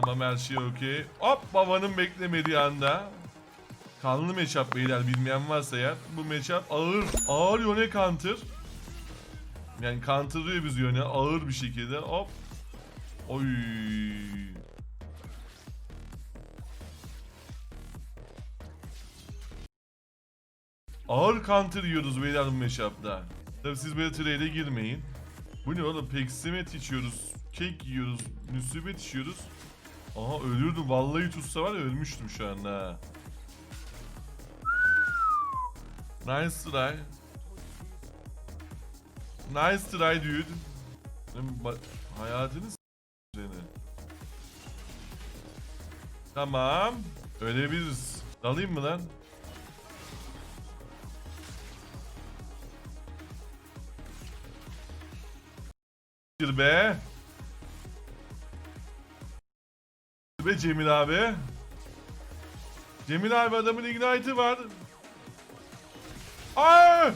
Tamam her şey okey. Hop babanın beklemediği anda. Kanlı matchup beyler bilmeyen varsa eğer. Bu matchup ağır. Ağır yöne counter. Yani counterlıyor biz yöne ağır bir şekilde. Hop. Oy. Ağır counter yiyoruz beyler bu matchup'ta. Tabi siz böyle trade'e girmeyin. Bu ne oğlum? Peksimet içiyoruz. Kek yiyoruz. Müsibet içiyoruz. Aha ölürdüm. Vallahi tutsa var ya ölmüştüm şu anda. Nice try. Nice try dude. Benim ba- Hayatını s- seni. Tamam. Ölebiliriz. Dalayım mı lan? Be. Be Cemil abi. Cemil abi adamın ignite'ı var. Ay!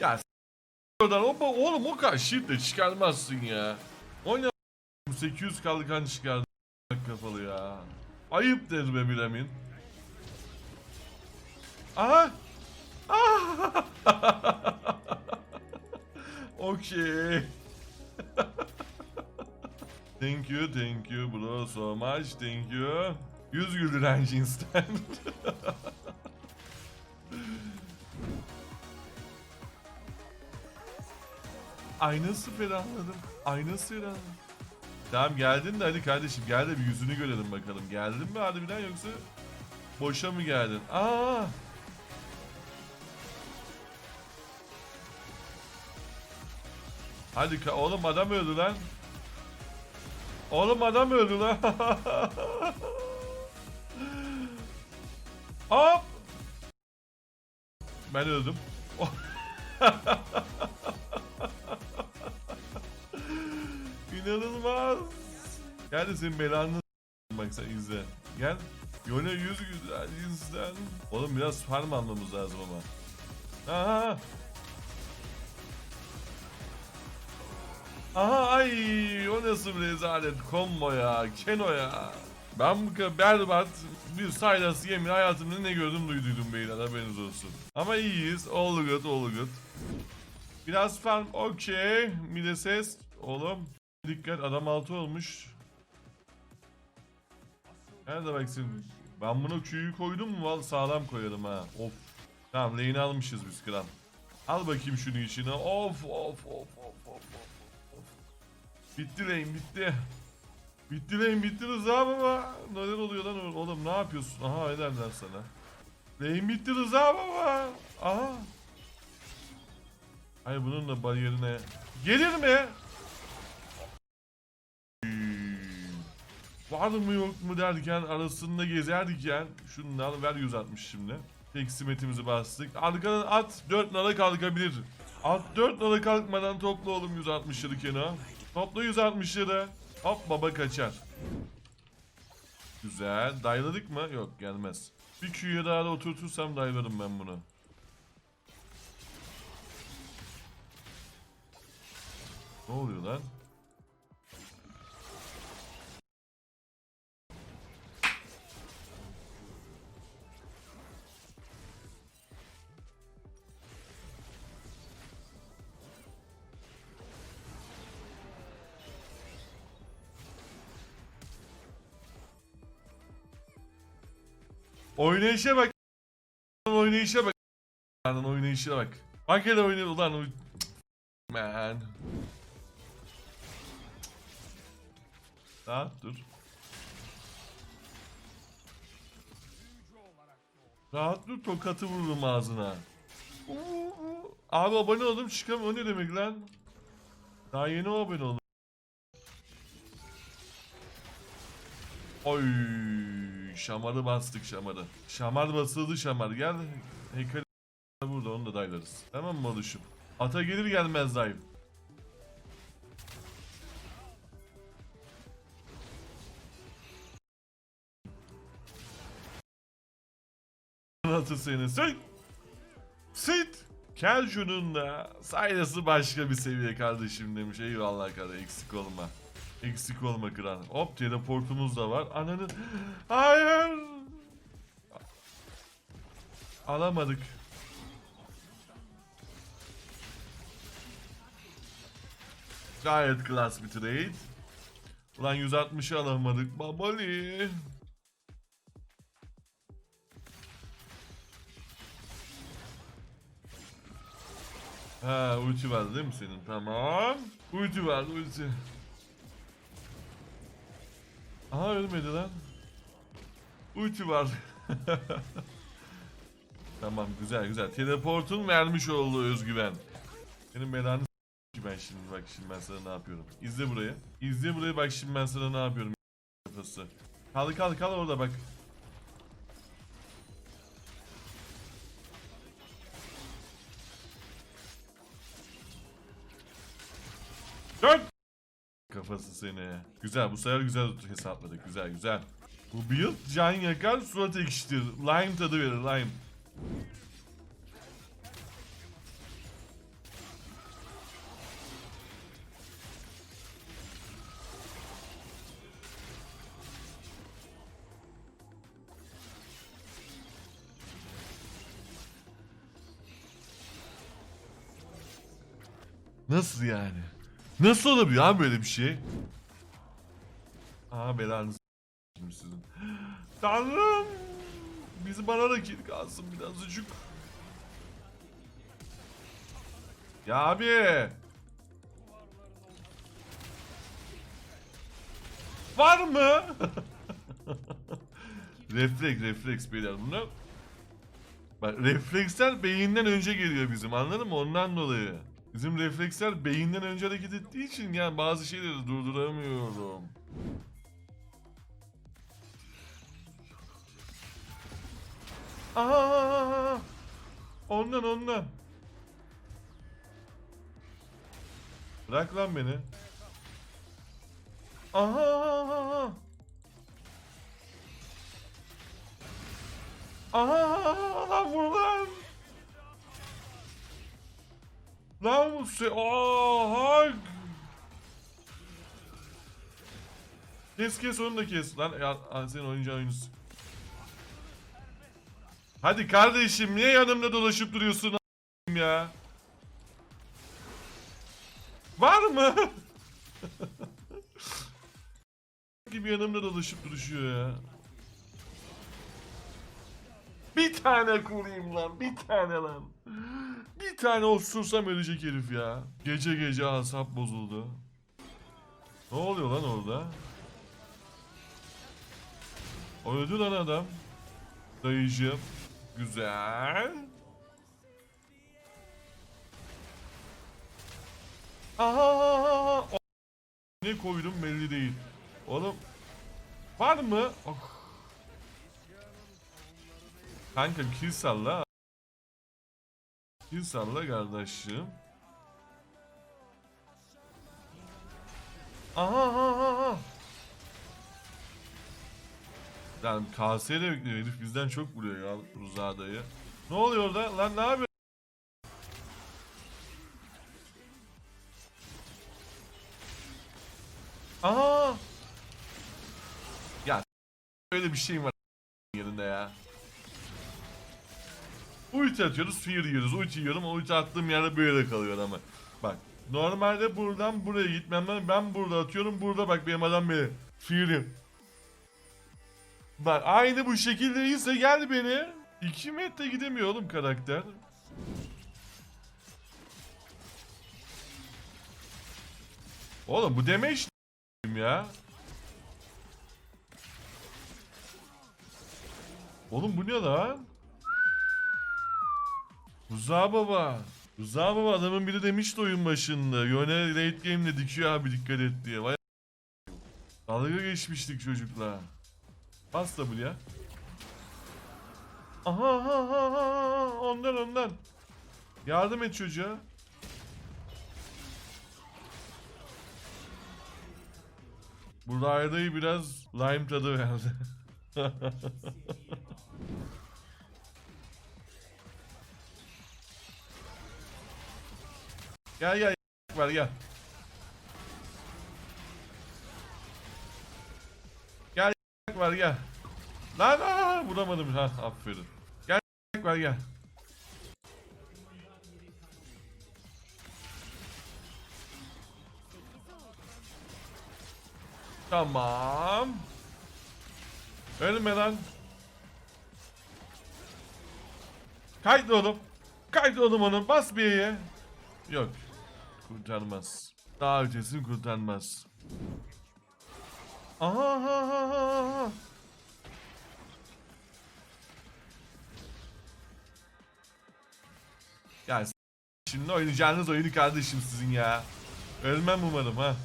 Ya oradan o oğlum o kadar shift çıkarmazsın ya. Oyna 800 kalkan çıkardı kafalı ya. Ayıp der be Bilemin. Aha! Ah! Okay. Thank you, thank you bro so much, thank you. 100 güldür Engine'sten. Aynası ferahladım. Aynası ferahladım. Tamam geldin de hadi kardeşim gel de bir yüzünü görelim bakalım. Geldin mi harbiden yoksa boşa mı geldin? Aa! Hadi oğlum adam öldü lan. Oğlum adam öldü lan. Hop. Ben öldüm. İnanılmaz. Gel senin belanı bak sen izle. Gel. Yöne yüz güzel insan. Oğlum biraz farm almamız lazım ama. Aha. Aha ay o nasıl bir rezalet. Combo ya Keno ya. Ben bu kadar berbat bir Sylas yemin hayatımda ne gördüm duyduydum beyler haberiniz olsun. Ama iyiyiz all good all good. Biraz farm okey. Bir ses oğlum. Dikkat adam altı olmuş. Nerede baksın Ben buna Q'yu koydum mu? Sağlam koyarım ha. Of. Tamam lane'i almışız biz kral. Al bakayım şunu içine. Of of of of of of Bitti lane bitti. Bitti lane bitti Rıza baba. Neler oluyor lan oğlum? ne yapıyorsun? Aha ederler sana. Lane bitti Rıza baba. Aha. Hayır bunun da bariyerine. Gelir mi? Var mı yok mu derken arasında gezerken şundan ver 160 şimdi. Peksimetimizi bastık. Arkadan at 4 nala kalkabilir. At 4 nala kalkmadan topla oğlum 160 lira Keno. Topla 160 lira. Hop baba kaçar. Güzel. Dayladık mı? Yok gelmez. Bir Q'ya daha da oturtursam daylarım ben bunu. Ne oluyor lan? Oynayışa bak. Oynayışa bak. Lan oynayışa bak. Hele oynuyor ulan. Man. Rahat dur. Rahat dur tokatı vururum ağzına. Abi abone oldum çıkam o ne demek lan? Daha yeni abone oldum. Oy şamarı bastık şamarı. Şamar basıldı şamar gel. Hacker burada onu da daylarız. Tamam mı oluşum? Ata gelir gelmez dayım. Atı seni. Sit! Sit! Kelju'nun da saygısı başka bir seviye kardeşim demiş. Eyvallah kardeşim eksik olma. Eksik olma kral. Hop teleportumuz da var. Ananın... Hayır! Alamadık. Gayet klas bir trade. Ulan 160'ı alamadık. Babali. Ha ulti var değil mi senin? Tamam. Ulti var ulti. Aha ölmedi lan. Ulti var. tamam güzel güzel. Teleportun vermiş olduğu özgüven. Senin belanı ben şimdi bak şimdi ben sana ne yapıyorum. İzle burayı. İzle burayı bak şimdi ben sana ne yapıyorum. Kafası. Kal kal kal orada bak. Dön! Kafası seni. Güzel bu sefer güzel hesapladık. Güzel güzel. Bu build can yakar surat ekşitir. Lime tadı verir lime. Nasıl yani? Nasıl olabiliyor abi böyle bir şey? Aa belanızı s**eyim sizin. Tanrım! Bizi bana da kill kalsın birazcık. Ya abi! Var mı? refleks, refleks beyler bunu. Bak refleksler beyinden önce geliyor bizim anladın mı? Ondan dolayı. Bizim refleksler beyinden önce hareket ettiği için yani bazı şeyleri durduramıyorum. Aa! Ondan ondan. Bırak lan beni. Aha! Aha! Lan! Lan se... Aha! Kes kes onu da kes. Lan ya, senin oyuncağın oyuncusu. Hadi kardeşim niye yanımda dolaşıp duruyorsun ya? Var mı? gibi yanımda dolaşıp duruşuyor ya. Bir tane kurayım lan, bir tane lan. Bir tane osursam ölecek herif ya. Gece gece asap bozuldu. Ne oluyor lan orada? Öldü lan adam. Dayıcım. Güzel. Aha! Ne koydum belli değil. Oğlum var mı? Oh. Kanka kill salla. Kill salla kardeşim. Aha aha aha. Lan KS'de bekliyor herif bizden çok vuruyor ya Rıza dayı. Ne oluyor orada? Lan ne yapıyor? Aha! Ya öyle bir şey var yerinde ya. Ulti atıyoruz, fear yiyoruz. Ulti yiyorum, ulti attığım yerde böyle kalıyor ama. Bak, normalde buradan buraya gitmem lazım. Ben burada atıyorum, burada bak benim adam beni. Fear'im. Bak aynı bu şekilde ise gel beni. 2 metre gidemiyor oğlum karakter. Oğlum bu işte ya. Oğlum bu ne lan? Rıza baba. Rıza baba adamın biri demişti oyun başında. Yone late game'le dikiyor abi dikkat et diye. Vay Dalga geçmiştik çocukla. Bas W ya. Aha aha aha ondan ondan. Yardım et çocuğa. Burada Ayda'yı biraz lime tadı verdi. Gel gel var gel. Gel var gel. Lan aa, vuramadım ha aferin. Gel var gel. Tamam. Ölme lan. Kaydı oğlum. Kaydı oğlum onu. Bas bir. Yok. Kurtarmaz. Daha ötesini kurtarmaz. Aha, aha, aha, aha. Ya şimdi oynayacağınız oyunu kardeşim sizin ya. Ölmem umarım ha.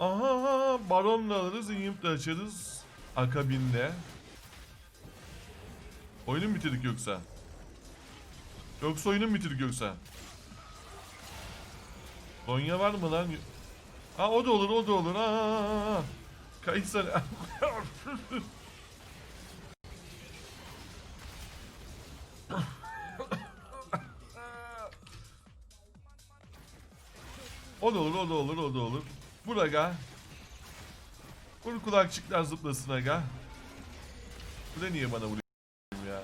Aha, aha baron da alırız, inyip de açarız. Akabinde. Oyunu mu bitirdik yoksa? Yoksa oyunu mu bitirdik yoksa? Konya var mı lan? Ha o da olur, o da olur. Ha. Kayıtsana. o da olur, o da olur, o da olur. Vur aga. Vur kulakçıklar zıplasın aga. Bu da niye bana vuruyor ya?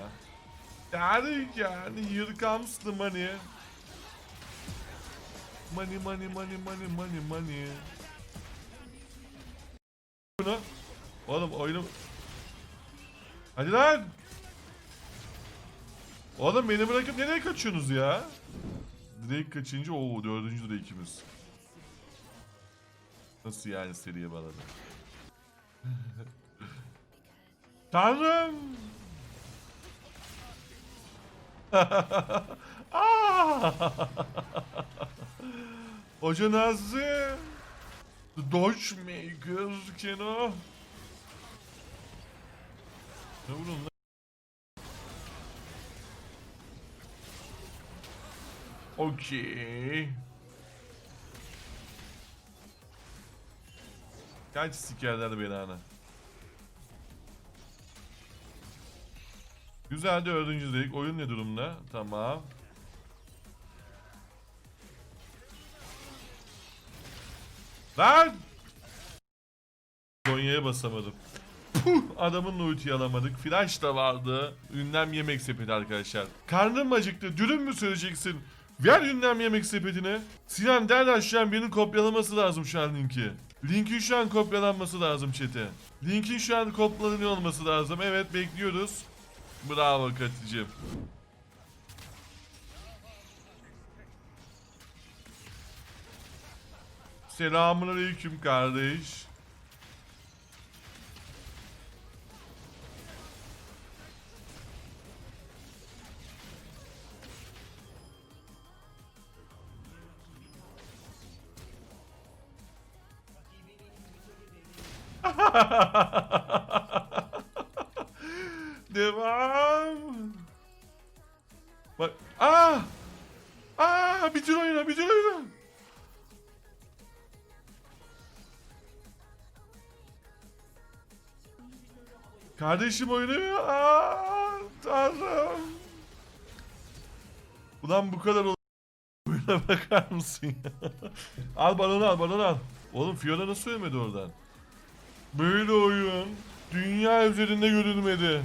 Yani yani here comes the. Money money money money money money. Bunu. Oğlum oyunu... Hadi lan! Oğlum beni bırakıp nereye kaçıyorsunuz ya? Drake kaçınca o dördüncü Drake'imiz. Nasıl yani seriye bağladı? Tanrım! Hoca Nazlı! Dodge Maker Keno! Ne vurun lan? Okey. Kaç sikerler beni ana. Güzel dördüncü dedik. Oyun ne durumda? Tamam. Lan! Konya'ya basamadım. Puh! Adamın ultiyi alamadık. Flash da vardı. Ünlem yemek sepeti arkadaşlar. Karnım acıktı. Dürüm mü söyleyeceksin? Ver ünlem yemek sepetini. Sinan derler şu an birinin kopyalaması lazım şu an linki. Linkin şu an kopyalanması lazım chat'e. Linkin şu an kopyalanıyor olması lazım. Evet bekliyoruz. Bravo Katıcığım. Selamun aleyküm kardeş. Devam. Bak. Aa! Aa! Bitir oyunu, bitir oyunu. Kardeşim oynuyor. Aa! Tanrım. Ulan bu kadar oyuna bakar mısın ya? al balonu al, balonu al. Oğlum Fiona nasıl ölmedi oradan? Böyle oyun dünya üzerinde görülmedi.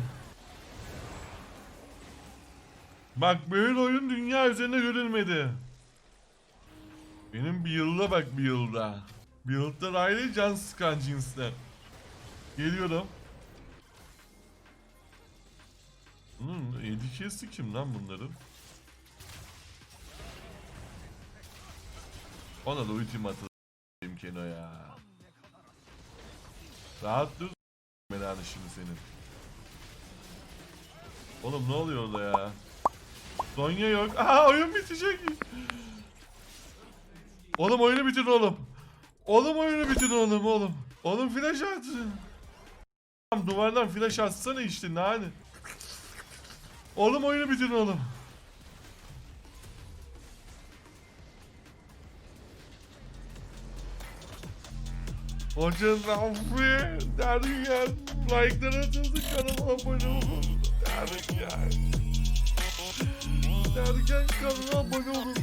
Bak böyle oyun dünya üzerinde görülmedi. Benim bir yılda bak bir yılda. Bir yılda Riley can sıkan cinsten. Geliyorum. Bunun edikesi kim lan bunların? Ona da ultimatı Keno ya. Rahat dur belanı şimdi senin. Oğlum ne oluyor orada ya? Sonya yok. Aha oyun bitecek. Oğlum oyunu bitir oğlum. Oğlum oyunu bitir oğlum oğlum. Oğlum flash at. Duvardan flash atsana işte nane. Oğlum oyunu bitir oğlum. Hoca Rafi, Derya, like'lar atıldı, kanala abone olun. Derya. Derken kanala abone olun.